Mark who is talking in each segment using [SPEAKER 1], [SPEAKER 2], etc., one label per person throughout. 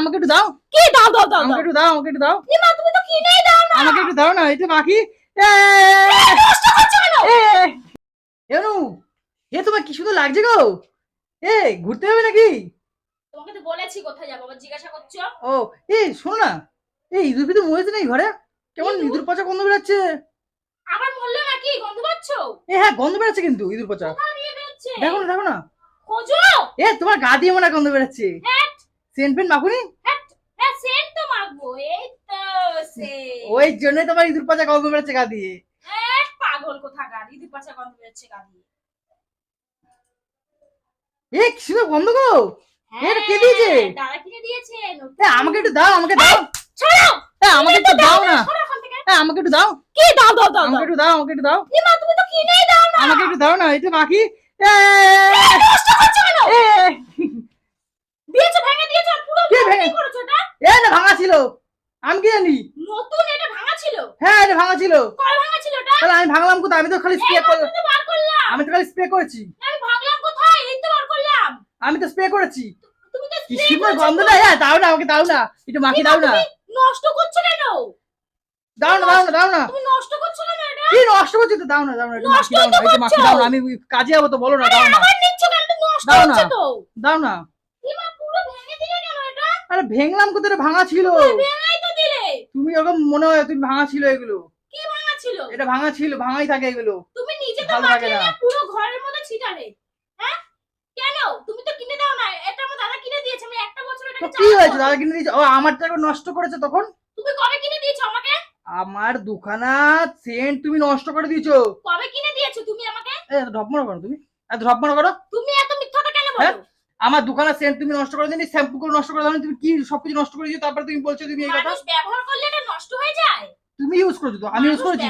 [SPEAKER 1] আমাকে একটু দাও।
[SPEAKER 2] কি দাও দাও দাও
[SPEAKER 1] আমাকে একটু দাও আমাকে একটু দাও।
[SPEAKER 2] এ মা তুমি তো কিনেই দাও না।
[SPEAKER 1] আমাকে একটু দাও না এটা মাখি এ,
[SPEAKER 2] নষ্ট করছ কেন?
[SPEAKER 1] এ, এনু এ তোমার কি সুন্দর লাগছে গো? এ ঘুরতে হবে নাকি?
[SPEAKER 2] তোমাকে তো বলেছি কোথায় যাব আবার জিজ্ঞাসা করছ?
[SPEAKER 1] ও এই শোনো না এই ইঁদুর ফিদুর মরেছে নাকি ঘরে? কেমন
[SPEAKER 2] ইঁদুর?
[SPEAKER 1] পচা গন্ধ বেরোচ্ছে?
[SPEAKER 2] আবার মরলো নাকি গন্ধ পাচ্ছ?
[SPEAKER 1] এ হ্যাঁ গন্ধ বেরোচ্ছে কিন্তু ইঁদুর পচা। দেখো না দেখো না।
[SPEAKER 2] খোঁজো।
[SPEAKER 1] এ তোমার গা দিয়ে মনে গন্ধ বেরোচ্ছে।
[SPEAKER 2] হ্যাঁ
[SPEAKER 1] সেন্ট পেন মাখুনি?
[SPEAKER 2] হ্যাঁ সেন্ট তো মাখবো এই তো
[SPEAKER 1] ওই জন্যই তোমার ইঁদুর পচা গন্ধ বেরোচ্ছে গা দিয়ে।
[SPEAKER 2] পাগল কোথাকার ইদি পাচা গন্ধ বেরোচ্ছে গাড়ি
[SPEAKER 1] এ কি সুন্দর গন্ধ গো! এটা কে দিয়েছে?
[SPEAKER 2] দাদা কিনে দিয়েছে
[SPEAKER 1] আমাকে একটু দাও আমাকে দাও।
[SPEAKER 2] ছাড়ো
[SPEAKER 1] আমাকে একটু দাও না। আমাকে একটু দাও।
[SPEAKER 2] কি দাও দাও দাও
[SPEAKER 1] আমাকে একটু দাও আমাকে একটু দাও।
[SPEAKER 2] তুমি তো কিনেই দাও না।
[SPEAKER 1] আমাকে একটু দাও না এটা মাখি। এ,
[SPEAKER 2] নষ্ট করছ কেন
[SPEAKER 1] এ,
[SPEAKER 2] দিয়েছ ভেঙে দিয়েছ আর পুরো
[SPEAKER 1] কে
[SPEAKER 2] ভেঙে
[SPEAKER 1] ভেঙে?
[SPEAKER 2] করেছ এটা
[SPEAKER 1] এ না ভাঙা ছিল আমি কি জানি
[SPEAKER 2] নতুন এটা ভাঙা ছিল
[SPEAKER 1] হ্যাঁ এটা ভাঙা ছিল। তাহলে আমি ভাঙলাম কোথায়? আমি তো খালি স্প্রে করলাম। আমি তো খালি স্প্রে করেছি।
[SPEAKER 2] আমি ভাঙলাম কোথায়? এই তো বার করলাম।
[SPEAKER 1] আমি তো স্প্রে করেছি। কি সুন্দর গন্ধ? না হ্যাঁ দাও না আমাকে দাও না। একটু মাখি দাও না।
[SPEAKER 2] তুমি নষ্ট করছ কেন?
[SPEAKER 1] দাও না দাও না দাও না।
[SPEAKER 2] তুমি নষ্ট করছ এটা?
[SPEAKER 1] কি নষ্ট করছি তো? দাও না দাও না একটু মাখি দাও না।
[SPEAKER 2] তো
[SPEAKER 1] একটু মাখি দাও না আমি কাজে যাব তো বলো না দাও না।
[SPEAKER 2] আবার নিচ্ছ কেন? তো নষ্ট
[SPEAKER 1] দাও না।
[SPEAKER 2] তো।
[SPEAKER 1] দাও না।
[SPEAKER 2] পুরো ভেঙে দিলে কেন এটা?
[SPEAKER 1] আরে ভেঙলাম কোথায় ভাঙা ছিল। তুমি এরকম মনে হয় তুমি ভাঙা ছিল এগুলো।
[SPEAKER 2] কি ভাঙা ছিল?
[SPEAKER 1] এটা ভাঙা ছিল ভাঙাই থাকে এগুলো।
[SPEAKER 2] তুমি নিজে তো মাখলে
[SPEAKER 1] না।
[SPEAKER 2] পুরো ঘরের মধ্যে ছিটালে হ্যাঁ? কেন? তুমি তো কিনে দাও না। এটা আমার দাদা কিনে দিয়েছে। আমি একটা বছর
[SPEAKER 1] তো
[SPEAKER 2] এটাকে
[SPEAKER 1] কি হয়েছে? দাদা কিনে দিয়েছে? ও নষ্ট করেছে তখন?
[SPEAKER 2] তুমি কবে কিনে দিয়েছ আমাকে?
[SPEAKER 1] আমার দুখানা সেন্ট তুমি নষ্ট করে দিয়েছ।
[SPEAKER 2] কবে কিনে দিয়েছ তুমি আমাকে?
[SPEAKER 1] এ ঢপ মারো করো তুমি? এত ঢপ মারো করো।
[SPEAKER 2] তুমি এত মিথ্যাটা কেন
[SPEAKER 1] হ্যাঁ?
[SPEAKER 2] বলো?
[SPEAKER 1] আমার দোকানের সেন্ট তুমি নষ্ট করে দিনি শ্যাম্পু গুলো নষ্ট করে দাও তুমি কি সবকিছু নষ্ট করে দিয়েছ? তারপরে তুমি বলছো তুমি এই কথা।
[SPEAKER 2] ব্যবহার করলে এটা নষ্ট হয়ে যায়।
[SPEAKER 1] তুমি ইউজ করেছ তো আমি ইউজ করেছি।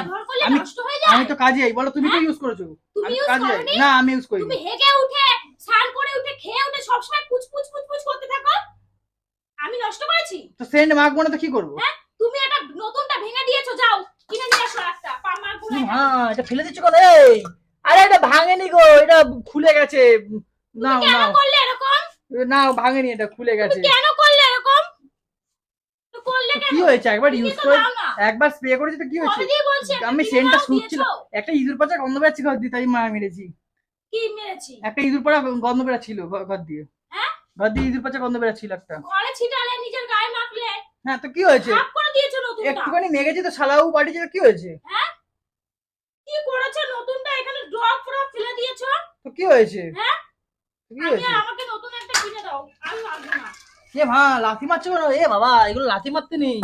[SPEAKER 1] আমি-
[SPEAKER 2] নষ্ট হয়ে যায়।
[SPEAKER 1] আমি তো কাজে যাই বলো তুমি তো
[SPEAKER 2] হ্যাঁ?
[SPEAKER 1] ইউজ করেছ।
[SPEAKER 2] তুমি
[SPEAKER 1] আমি
[SPEAKER 2] ইউজ
[SPEAKER 1] কাজে
[SPEAKER 2] করনি?
[SPEAKER 1] না আমি ইউজ করি
[SPEAKER 2] তুমি হেগে উঠে স্নান করে উঠে খেয়ে উঠে সবসময় পুচ পুচ পুচ পুচ করতে থাকো? আমি নষ্ট করেছি?
[SPEAKER 1] তো সেন্ট মাখবো না তো কি করব?
[SPEAKER 2] হ্যাঁ? তুমি একটা নতুনটা ভেঙে দিয়েছ যাও কিনে নিয়ে আসো একটা। পামারগুলো
[SPEAKER 1] হ্যাঁ এটা ফেলে দিচ্ছ কেন? এই! আরে এটা ভাঙেনি গো এটা খুলে গেছে। না
[SPEAKER 2] কেন
[SPEAKER 1] না ভাঙেনি এটা খুলে গেছে।
[SPEAKER 2] কেন করলে এরকম?
[SPEAKER 1] কি হয়েছে? একবার ইউজ করে একবার স্প্রে করেছি তো কি হয়েছে? আমি সেন্টটা
[SPEAKER 2] দাও,
[SPEAKER 1] একটা ইঁদুর পাচা গন্ধ বেড়াচ্ছি ঘর দিয়ে তাই মা মেরেছি।
[SPEAKER 2] কি মেরেছি?
[SPEAKER 1] একটা ইঁদুর পাচা গন্ধ বেড়াচ্ছিল ঘর দিয়ে।
[SPEAKER 2] হ্যাঁ?
[SPEAKER 1] ঘর দিয়ে ইঁদুর পাচা গন্ধ বেড়াচ্ছিল একটা।
[SPEAKER 2] ঘরে ছিটালে নিজের গায়ে মাখলে।
[SPEAKER 1] হ্যাঁ তো কি হয়েছে? একটুখানি মেগেছি তো পাঠিয়েছে তো কি হয়েছে?
[SPEAKER 2] কি করেছ নতুনটা? এখানে ড্রপ ফ্রপ ফেলে দিয়েছ।
[SPEAKER 1] তো কি হয়েছে?
[SPEAKER 2] হ্যাঁ?
[SPEAKER 1] কি হয়েছে?
[SPEAKER 2] আমাকে নতুন একটা কিনে দাও আমি লাগবে না
[SPEAKER 1] এ মা লাথি মারছো কেন? এ বাবা এগুলো লাথি মারতে নেই।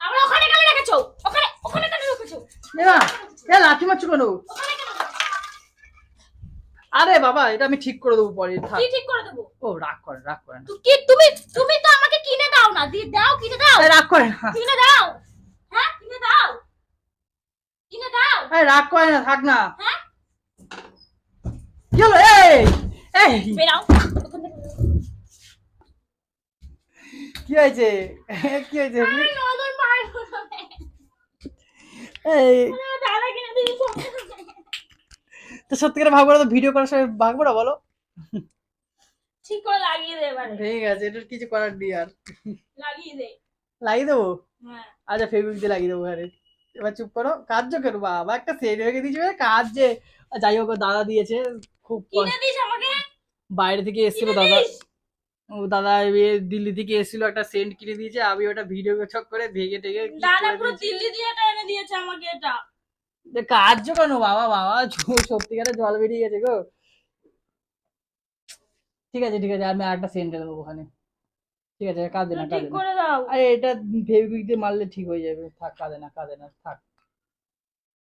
[SPEAKER 2] আমরা ওখানে কেন রেখেছো? ওখানে ওখানে কেন রেখেছো?
[SPEAKER 1] এ মা এ লাথি মারছো কেন? আরে বাবা এটা আমি ঠিক করে দেবো পরে থাক।
[SPEAKER 2] কি ঠিক করে দেবো?
[SPEAKER 1] ও রাগ করে রাগ করে না।
[SPEAKER 2] কি তুমি তুমি তো আমাকে কিনে দাও না দি দাও কিনে দাও।
[SPEAKER 1] আরে রাগ করে না।
[SPEAKER 2] কিনে দাও। হ্যাঁ কিনে দাও। কিনে দাও।
[SPEAKER 1] আরে রাগ করে না থাক না।
[SPEAKER 2] হ্যাঁ?
[SPEAKER 1] কি হলো? এই এই।
[SPEAKER 2] বেরাও ওখান থেকে
[SPEAKER 1] কি হয়েছে? কি হয়েছে? তো সত্যি করে ভাববো তো ভিডিও করার সময় ভাগবো না বলো?
[SPEAKER 2] ঠিক করে লাগিয়ে দে এবারে।
[SPEAKER 1] ঠিক আছে এটা কিছু করার নেই আর।
[SPEAKER 2] লাগিয়ে দে।
[SPEAKER 1] লাগিয়ে দেবো?
[SPEAKER 2] হ্যাঁ।
[SPEAKER 1] আচ্ছা ফেব্রিক দিয়ে লাগিয়ে দেবো আরে এবার চুপ করো। কাজ কেন বাবা একটা সেট রেখে দিয়েছে মানে কাজ যে যাই হোক দাদা দিয়েছে। খুব
[SPEAKER 2] কিনে
[SPEAKER 1] কষ্ট-
[SPEAKER 2] দিস আমাকে?
[SPEAKER 1] বাইরে থেকে এসেছিল দাদা। দাদা দিল্লি থেকে এসেছিল একটা সেন্ট কিনে দিয়েছে আমি ওটা ভিডিও ছক করে ভেঙে টেগে
[SPEAKER 2] দাদা পুরো দিল্লি দিয়ে এটা এনে দিয়েছে আমাকে এটা।
[SPEAKER 1] কার্য কেন বাবা বাবা সত্যিকারে জল বেরিয়ে গেছে গো। ঠিক আছে ঠিক আছে আমি আরেকটা সেন্ট দেবো ওখানে। ঠিক আছে কাঁদে না কাঁদে
[SPEAKER 2] ঠিক
[SPEAKER 1] না।
[SPEAKER 2] করে দাও।
[SPEAKER 1] আরে এটা ফেব্রিক দিয়ে মারলে ঠিক হয়ে যাবে। থাক কাঁদে না কাঁদে না থাক।